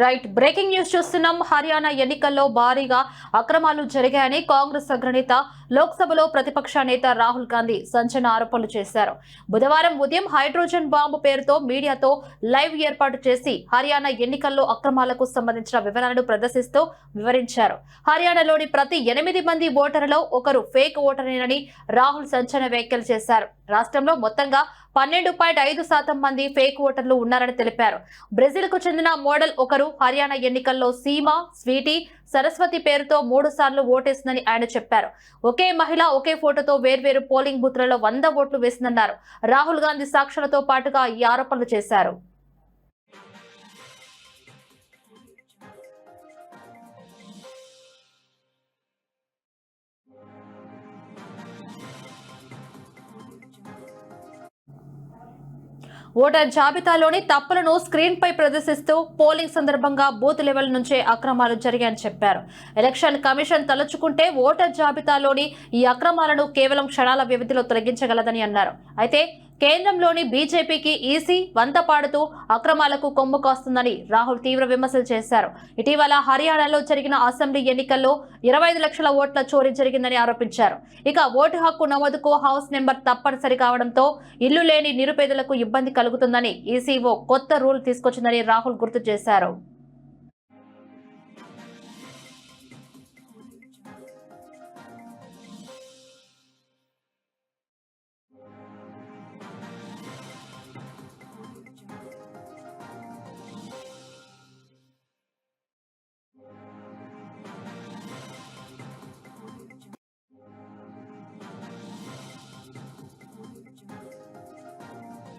Right. Breaking news చూస్తున్నాం. హర్యానా ఎన్నికల్లో భారీగా అక్రమాలు జరిగాయని కాంగ్రెస్ అగ్రనేత లోక్సభలో ప్రతిపక్ష నేత రాహుల్ గాంధీ సంచలన ఆరోపణలు చేశారు. బుధవారం ఉదయం హైడ్రోజన్ బాంబు పేరుతో మీడియాతో లైవ్ ఏర్పాటు చేసి హర్యానా ఎన్నికల్లో అక్రమాలకు సంబంధించిన వివరాలను ప్రదర్శిస్తూ వివరించారు. హర్యానాలోని ప్రతి ఎనిమిది మంది ఓటర్లలో ఒకరు ఫేక్ ఓటరేనని రాహుల్ సంచలన వ్యాఖ్యలు చేశారు. రాష్ట్రంలో మొత్తంగా పన్నెండు పాయింట్ ఐదు శాతం మంది ఫేక్ ఓటర్లు ఉన్నారని తెలిపారు. బ్రెజిల్కు చెందిన మోడల్ ఒకరు హర్యానా ఎన్నికల్లో సీమ స్వీటీ సరస్వతి పేరుతో మూడు సార్లు ఓటేసిందని ఆయన చెప్పారు. ఒకే మహిళ ఒకే ఫోటోతో వేర్వేరు పోలింగ్ బూత్లలో వంద ఓట్లు వేసిందన్నారు. రాహుల్ గాంధీ సాక్షులతో పాటుగా ఈ ఆరోపణలు చేశారు. ఓటర్ జాబితాలోని తప్పులను స్క్రీన్ పై ప్రదర్శిస్తూ పోలింగ్ సందర్భంగా బూత్ లెవెల్ నుంచే అక్రమాలు జరిగాయని చెప్పారు. ఎలక్షన్ కమిషన్ తలుచుకుంటే ఓటర్ జాబితాలోని ఈ అక్రమాలను కేవలం క్షణాల వ్యవధిలో తొలగించగలదని అన్నారు. అయితే కేంద్రంలోని బీజేపీకి ఈసీ వంత పాడుతూ అక్రమాలకు కొమ్ము కాస్తుందని రాహుల్ తీవ్ర విమర్శలు చేశారు. ఇటీవల హర్యానాలో జరిగిన అసెంబ్లీ ఎన్నికల్లో ఇరవై ఐదు లక్షల ఓట్ల చోరీ జరిగిందని ఆరోపించారు. ఇక ఓటు హక్కు నమోదుకు హౌస్ నెంబర్ తప్పనిసరి కావడంతో ఇల్లు లేని నిరుపేదలకు ఇబ్బంది కలుగుతుందని ఈసీఓ కొత్త రూల్ తీసుకొచ్చిందని రాహుల్ గుర్తు చేశారు.